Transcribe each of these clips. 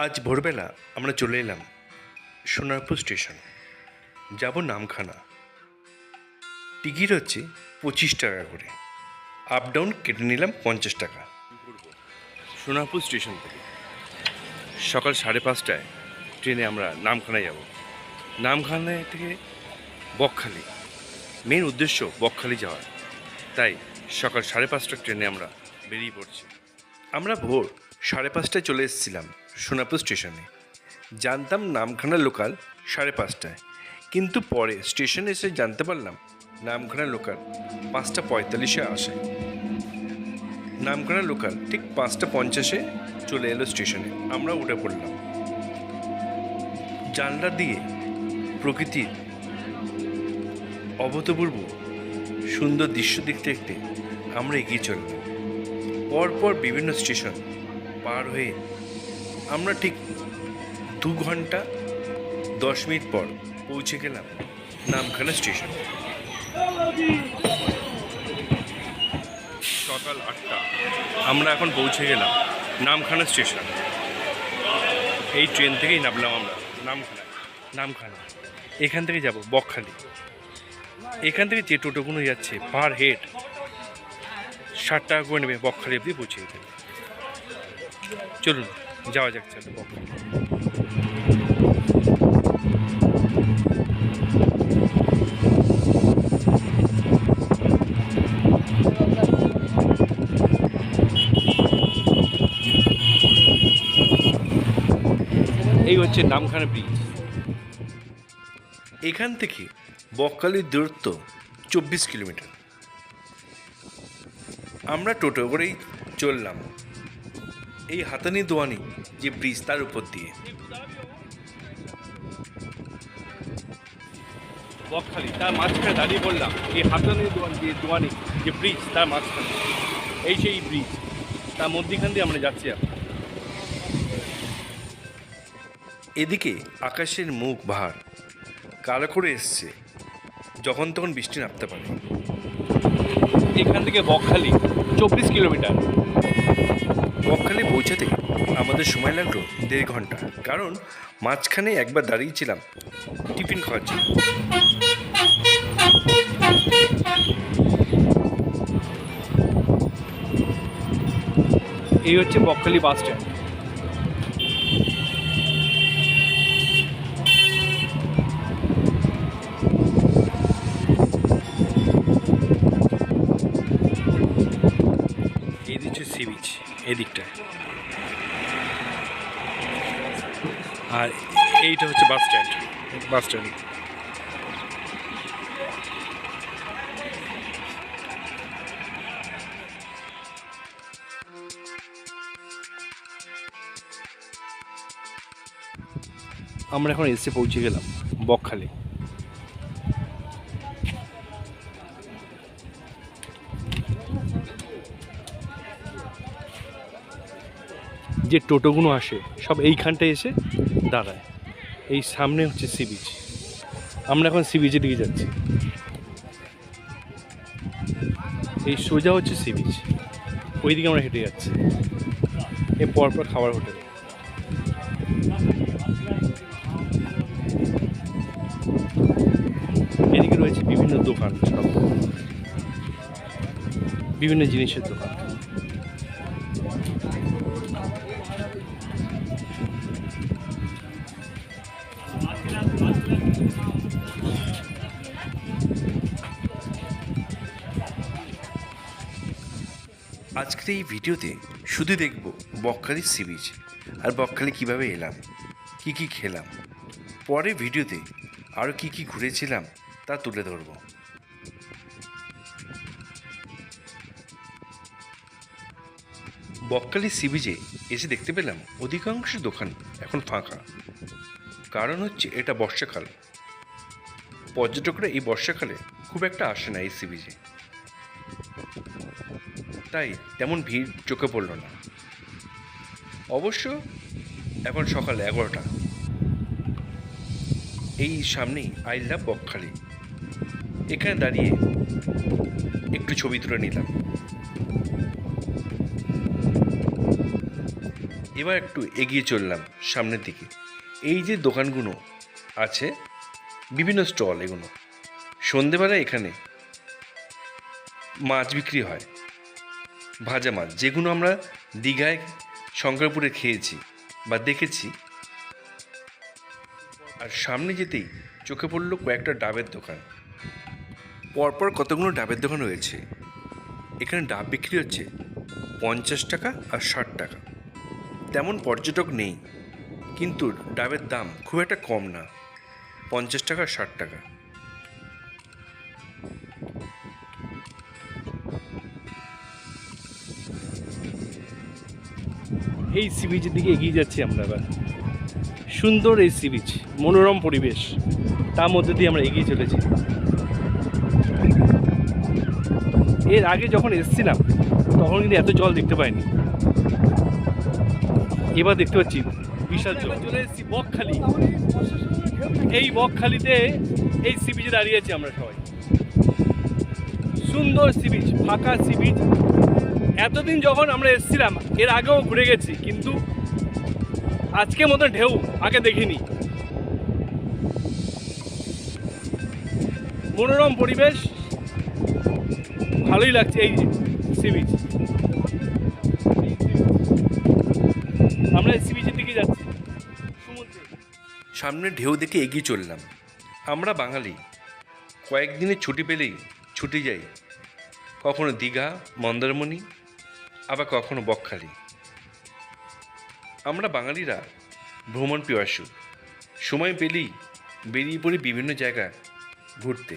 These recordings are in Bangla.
আজ ভোরবেলা আমরা চলে এলাম সোনারপুর স্টেশন। যাব নামখানা। টিকিট হচ্ছে পঁচিশ টাকা করে। আপ ডাউন কেটে নিলাম পঞ্চাশ টাকা। সোনারপুর স্টেশন থেকে সকাল সাড়ে পাঁচটায় ট্রেনে আমরা নামখানায় যাব। নামখানায় থেকে বকখালি। মেন উদ্দেশ্য বকখালি যাওয়ার। তাই সকাল সাড়ে পাঁচটার ট্রেনে আমরা বেরিয়ে পড়ছি। আমরা ভোর সাড়ে পাঁচটায় চলে এসেছিলাম। সোনাপুর স্টেশনে। জানতাম নামখানা লোকাল সাড়ে পাঁচটায়। কিন্তু পরে স্টেশনে এসে জানতে পারলাম নামখানা লোকাল পাঁচটা পঁয়তাল্লিশে আসে। নামখানা লোকাল ঠিক পাঁচটা পঞ্চাশে চলে এলো স্টেশনে। আমরা উঠে পড়লাম। জানলা দিয়ে প্রকৃতির অভূতপূর্ব সুন্দর দৃশ্য দেখতে দেখতে আমরা এগিয়ে চললাম। পরপর বিভিন্ন স্টেশন পার হয়ে আমরা ঠিক দু ঘণ্টা, দশ মিনিট পর পৌঁছে গেলাম নামখানা স্টেশন। সকাল আটটা, আমরা এখন পৌঁছে গেলাম নামখানা স্টেশন। এই ট্রেন থেকেই নামলাম আমরা, নামখানা নামখানা। এখান থেকে যাব বকখালি। এখান থেকে যে টোটোগুলো যাচ্ছে, পার হেড, ষাট টাকা করে নেবে বকখালি অবধি পৌঁছে যেতে চলুন। যাওয়া যাক চলো এই হচ্ছে নামখানা ব্রিজ এখান থেকে বকখালির দূরত্ব চব্বিশ কিলোমিটার। আমরা টোটো করেই চললাম। এই হাতানি দোয়ানি যে ব্রিজ তার উপর দিয়ে। বকখালি তার মাঝখানে দাঁড়িয়ে বললাম এই হাতানি দোয়ানি যে দোয়ানি যে ব্রিজ তার মাঝখানে। এই সেই ব্রিজ তার মধ্যিখান দিয়ে আমরা যাচ্ছি এখন। এদিকে আকাশের মুখ ভার কালো করে এসছে যখন তখন বৃষ্টি নামতে পারে। এখান থেকে বকখালি চব্বিশ কিলোমিটার। বকখালি পৌঁছাতে আমাদের সময় লাগল দেড় ঘণ্টা। কারণ মাঝখানে একবার দাঁড়িয়েছিলাম, টিফিন খাওয়ার জন্য। এই হচ্ছে বকখালি বাস স্ট্যান্ড। বাস আমরা এখন এসে পৌঁছে গেলাম বকখালি। যে টোটোগুলো আসে সব এইখানটায় এসে দাঁড়ায়। এই সামনে হচ্ছে সি বিচ। আমরা এখন সি বিচের দিকে যাচ্ছি। এই সোজা হচ্ছে সি বিচ। ওইদিকে আমরা হেঁটে যাচ্ছি। এ পরপর খাবার হোটেল। এদিকে রয়েছে বিভিন্ন দোকান সব। বিভিন্ন জিনিসের দোকান। এই ভিডিওতে শুধু দেখব বকখালির সি বিচ আর বকখালি কীভাবে এলাম, কি কি খেলাম পরে ভিডিওতে আরও কি কি ঘুরেছিলাম তা তুলে ধরব। বকখালি সি বিচে এসে দেখতে পেলাম অধিকাংশ দোকান এখন ফাঁকা। কারণ হচ্ছে এটা বর্ষাকাল। পর্যটকরা এই বর্ষাকালে খুব একটা আসে না এই সি বিচে তাই তেমন ভিড় চোখে পড়ল না। অবশ্য এখন সকাল এগারোটা। এই সামনেই আই লাভ বকখালি। এখানে দাঁড়িয়ে একটু ছবি তুলে নিলাম। এবার একটু এগিয়ে চললাম সামনের দিকে। এই যে দোকানগুলো আছে, বিভিন্ন স্টল এগুলো। সন্ধেবেলায় এখানে মাছ বিক্রি হয়। ভাজা মাছ, যেগুলো আমরা দীঘায় শঙ্করপুরে খেয়েছি বা দেখেছি। আর সামনে যেতেই চোখে পড়ল কয়েকটা ডাবের দোকান। পরপর কতগুলো ডাবের দোকান রয়েছে? এখানে ডাব বিক্রি হচ্ছে পঞ্চাশ টাকা আর ষাট টাকা। তেমন পর্যটক নেই, কিন্তু ডাবের দাম খুব একটা কম না, পঞ্চাশ টাকা ষাট টাকা। এই সি বিচের দিকে এগিয়ে যাচ্ছি আমরা এবার। সুন্দর এই সি বিচ মনোরম পরিবেশ তার মধ্যে দিয়ে আমরা এগিয়ে চলেছি। এর আগে যখন এসছিলাম তখন কিন্তু এত জল দেখতে পাইনি। এবার দেখতে পাচ্ছি বিশাল জল। চলে এসেছি বকখালি। এই বকখালিতে এই সি বিচে দাঁড়িয়ে আছি আমরা সবাই। সুন্দর সি বিচ ফাঁকা সি বিচ। এতদিন যখন আমরা এসেছিলাম, এর আগেও ঘুরে গেছি, কিন্তু আজকে মতো ঢেউ আগে দেখিনি। মনোরম পরিবেশ, ভালোই লাগছে এই সি বিচ আমরা সি বিচের দিকে যাচ্ছি। সামনে ঢেউ দেখে এগিয়ে চললাম। আমরা বাঙালি। কয়েকদিনের ছুটি পেলেই ছুটি যাই। কখনো দীঘা, মন্দারমণি কখনো বকখালি। আমরা বাঙালিরা ভ্রমণ পিয়াসু। সময় পেলেই বেরিয়ে পড়ি বিভিন্ন জায়গা ঘুরতে।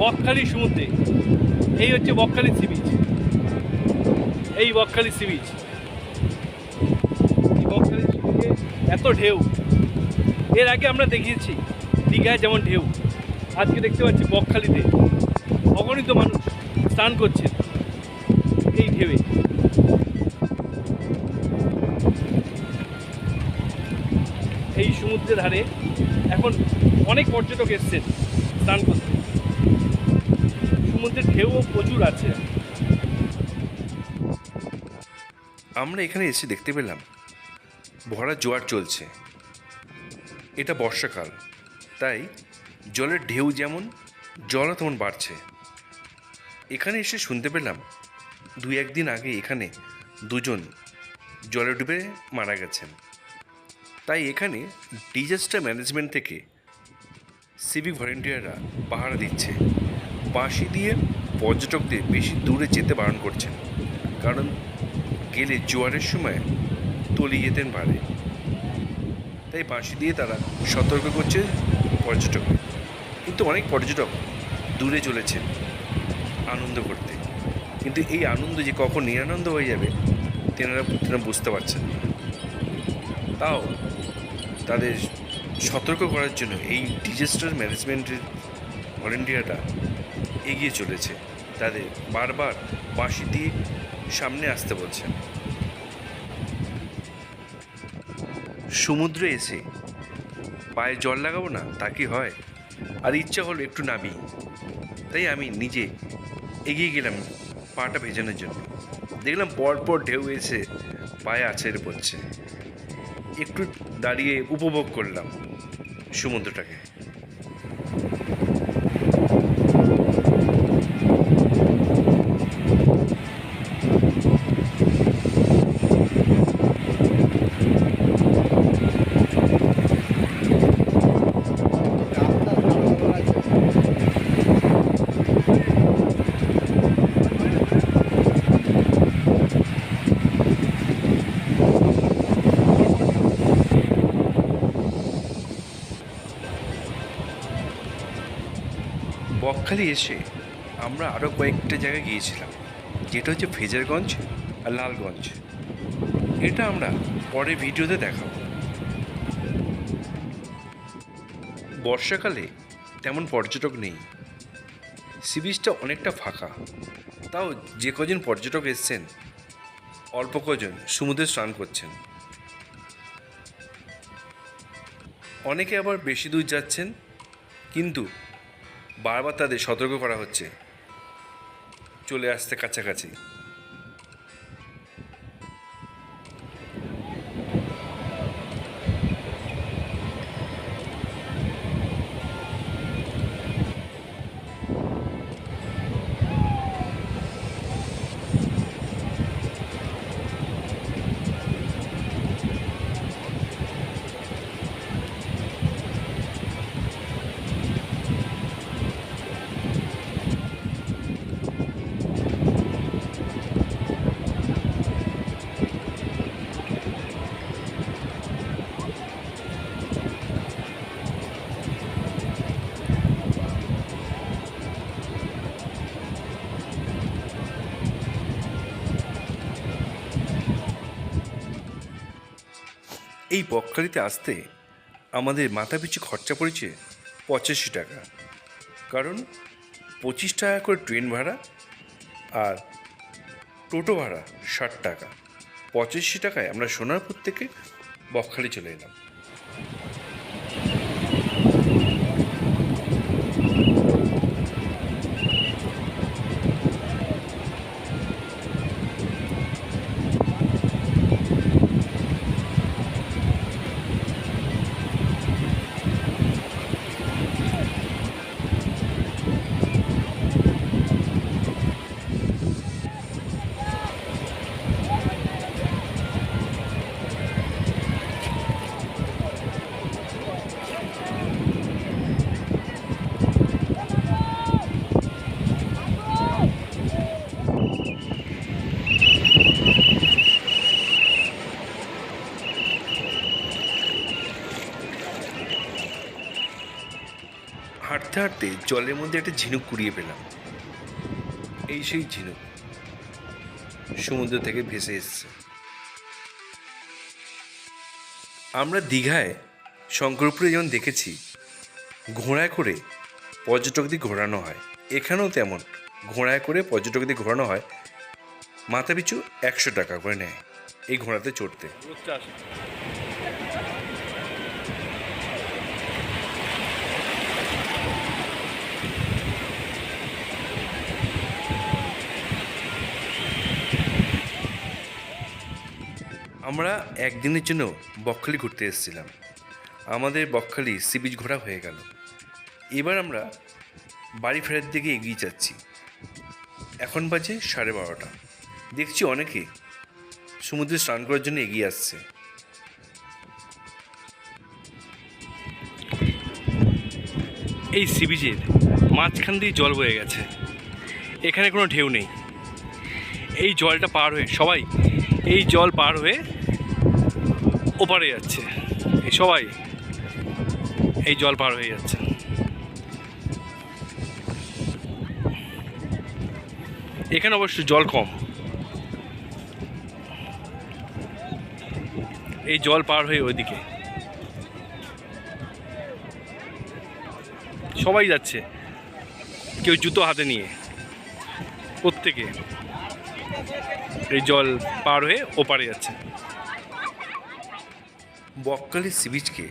বকখালি সমুদ্রে। এই হচ্ছে বকখালি সি বিচ এই বকখালি সি বিচ এই বকখালি এত ঢেউ। এর আগে আমরা দেখিয়েছি দীঘায় যেমন ঢেউ। আজকে দেখতে পাচ্ছি বকখালিতে অগণিত মানুষ স্নান করছে এই ঢেউয়ে। এই সমুদ্রের ধারে এখন অনেক পর্যটক এসছেন স্নান করতে। সমুদ্রের ঢেউও প্রচুর আছে। আমরা এখানে এসে দেখতে পেলাম, ভরা জোয়ার চলছে। এটা বর্ষাকাল, তাই জলের ঢেউ যেমন, জলও তেমন বাড়ছে। এখানে এসে শুনতে পেলাম, দুই একদিন আগে এখানে দুজন জলে ডুবে মারা গেছেন। তাই এখানে ডিজাস্টার ম্যানেজমেন্ট থেকে সিভিক ভলেন্টিয়াররা পাহারা দিচ্ছে। বাঁশি দিয়ে পর্যটকদের বেশি দূরে যেতে বারণ করছেন। কারণ গেলে জোয়ারের সময় তলিয়ে যেতেন পারে তাই বাঁশি দিয়ে তারা সতর্ক করছে পর্যটক। কিন্তু অনেক পর্যটক দূরে চলেছেন আনন্দ করতে। কিন্তু এই আনন্দ যে কখন নিরানন্দ হয়ে যাবে, তেনারা তেনারা বুঝতে পারছেন তাও তাদের সতর্ক করার জন্য এই ডিজাস্টার ম্যানেজমেন্টের ভলেন্টিয়াররা এগিয়ে চলেছে। তাদের বারবার বাঁশি দিয়ে সামনে আসতে বলছেন সমুদ্রে এসে পায়ে জল লাগাবো না, তা কি হয়? আর ইচ্ছা হলো একটু নামি। তাই আমি নিজে এগিয়ে গেলাম পাটা ভেজানোর জন্য। দেখলাম পরপর ঢেউ এসে পায়ে আছড়ে পড়ছে। একটু দাঁড়িয়ে উপভোগ করলাম সমুদ্রটাকে। বকখালি এসে আমরা আরও কয়েকটা জায়গায় গিয়েছিলাম। যেটা হচ্ছে ফেজারগঞ্জ আর লালগঞ্জ। এটা আমরা পরে ভিডিওতে দেখাবো। বর্ষাকালে তেমন পর্যটক নেই। সি বিচটা অনেকটা ফাঁকা। তাও যে কজন পর্যটক এসছেন, অল্প কজন সমুদ্রে স্নান করছেন। অনেকে আবার বেশি দূর যাচ্ছেন, কিন্তু বারবার তাদের সতর্ক করা হচ্ছে। চলে আসতে কাছাকাছি। এই বকখালিতে আসতে আমাদের মাথাপিছু খরচা পড়েছে পঁচাশি টাকা। কারণ পঁচিশ টাকা করে ট্রেন ভাড়া আর টোটো ভাড়া ষাট টাকা। পঁচাশি টাকায় আমরা সোনারপুর থেকে বকখালি চলে এলাম। হাঁটতে জলের মধ্যে একটা ঝিনুক কুড়িয়ে পেলাম। এই সেই ঝিনুক সমুদ্র থেকে ভেসে এসছে। আমরা দীঘায় শঙ্করপুরে যেমন দেখেছি, ঘোড়ায় করে পর্যটকদের ঘোরানো হয়। এখানেও তেমন, ঘোড়ায় করে পর্যটকদের ঘোরানো হয়। মাথা পিছু একশো টাকা করে নেয় এই ঘোড়াতে চড়তে। আমরা একদিনের জন্য বকখালি ঘুরতে এসেছিলাম। আমাদের বকখালি সি বিচ ঘোরা হয়ে গেল। এবার আমরা বাড়ি ফেরার দিকে এগিয়ে যাচ্ছি। এখন বাজে সাড়ে বারোটা। দেখছি অনেকে সমুদ্রে স্নান করার জন্য এগিয়ে আসছে। এই সি বিচের মাঝখান দিয়ে জল বয়ে গেছে। এখানে কোনো ঢেউ নেই। এই জলটা পার হয়ে সবাই এই জল পার হয়ে ওপারে যাচ্ছে। এই সবাই এই জল পার হয়ে যাচ্ছে। এখানে অবশ্য জল কম। এই জল পার হয়ে ওইদিকে। সবাই যাচ্ছে। কেউ জুতো হাতে নিয়ে। প্রত্যেকে। এই জল পার হয়ে ওপারে যাচ্ছে। বকখালি সি বিচকে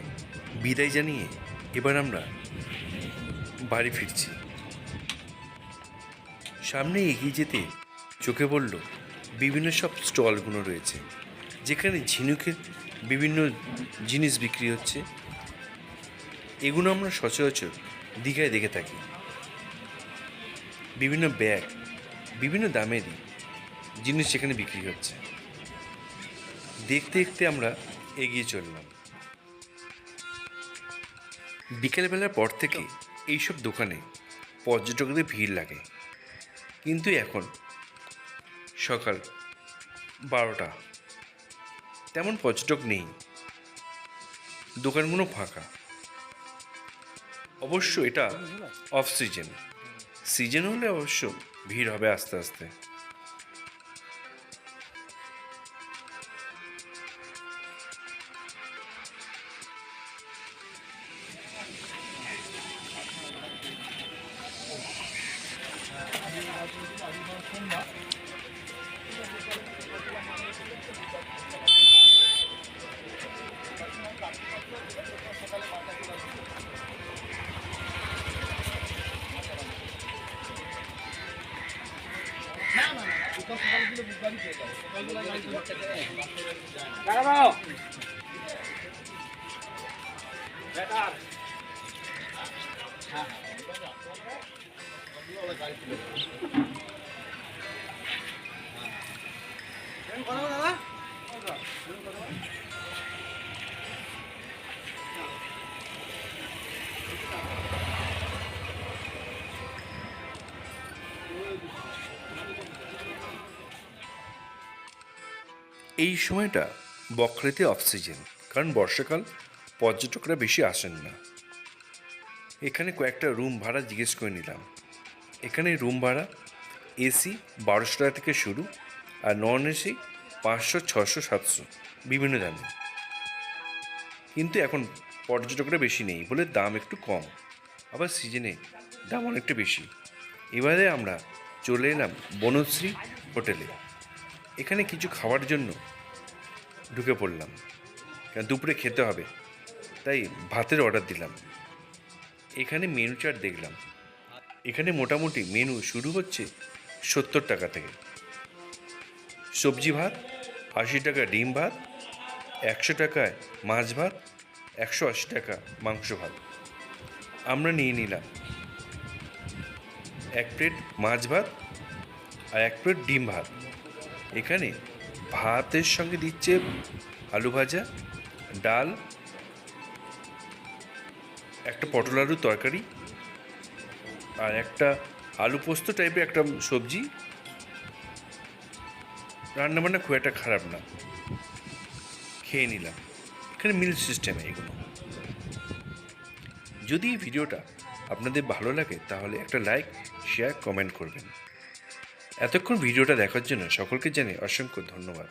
বিদায় জানিয়ে এবার আমরা বাড়ি ফিরছি। সামনে এগিয়ে যেতে চোখে পড়ল বিভিন্ন সব স্টলগুলো রয়েছে, যেখানে ঝিনুকের বিভিন্ন জিনিস বিক্রি হচ্ছে। এগুলো আমরা সচরাচর দীঘায় দেখে থাকি। বিভিন্ন ব্যাগ, বিভিন্ন দামেরই জিনিস সেখানে বিক্রি হচ্ছে। দেখতে দেখতে আমরা এগিয়ে চললাম। বিকেলবেলার পর থেকে এইসব দোকানে পর্যটকদের ভিড় লাগে। কিন্তু এখন সকাল বারোটা, তেমন পর্যটক নেই। দোকানগুলো ফাঁকা। অবশ্য এটা অফ সিজন সিজন হলে অবশ্য ভিড় হবে আস্তে আস্তে। 来，来，来，来，এই সময়টা বকরিতে অক্সিজেন, কারণ বর্ষাকাল পর্যটকরা বেশি আসেন না। এখানে কয়েকটা রুম ভাড়া জিজ্ঞেস করে নিলাম। এখানে রুম ভাড়া এসি বারোশো টাকা থেকে শুরু আর নন এসি পাঁচশো ছশো সাতশো, বিভিন্ন দামে। কিন্তু এখন পর্যটকরা বেশি নেই, বলে দাম একটু কম। আবার সিজনে দাম অনেকটা বেশি। এবারে আমরা চলে এলাম বনশ্রী হোটেলে। এখানে কিছু খাওয়ার জন্য ঢুকে পড়লাম। কারণ দুপুরে খেতে হবে। তাই ভাতের অর্ডার দিলাম। এখানে মেনু চার্ট দেখলাম। এখানে মোটামুটি মেনু শুরু হচ্ছে সত্তর টাকা থেকে। সবজি ভাত, আশি টাকা ডিম ভাত, একশো টাকায় মাছ ভাত, একশো আশি টাকা মাংস ভাত। আমরা নিয়ে নিলাম। এক প্লেট মাছ ভাত আর এক প্লেট ডিম ভাত। এখানে ভাতের সঙ্গে দিচ্ছে আলু ভাজা, ডাল, একটা পটল আলুর তরকারি আর একটা আলু পোস্ত টাইপের একটা সবজি। রান্নাবান্না খুব একটা খারাপ না। খেয়ে নিলাম। এখানে মিল সিস্টেমে এগুলো। যদি এই ভিডিওটা আপনাদের ভালো লাগে তাহলে একটা লাইক শেয়ার কমেন্ট করবেন। এতক্ষণ ভিডিওটা দেখার জন্য সকলকে জানাই অসংখ্য ধন্যবাদ।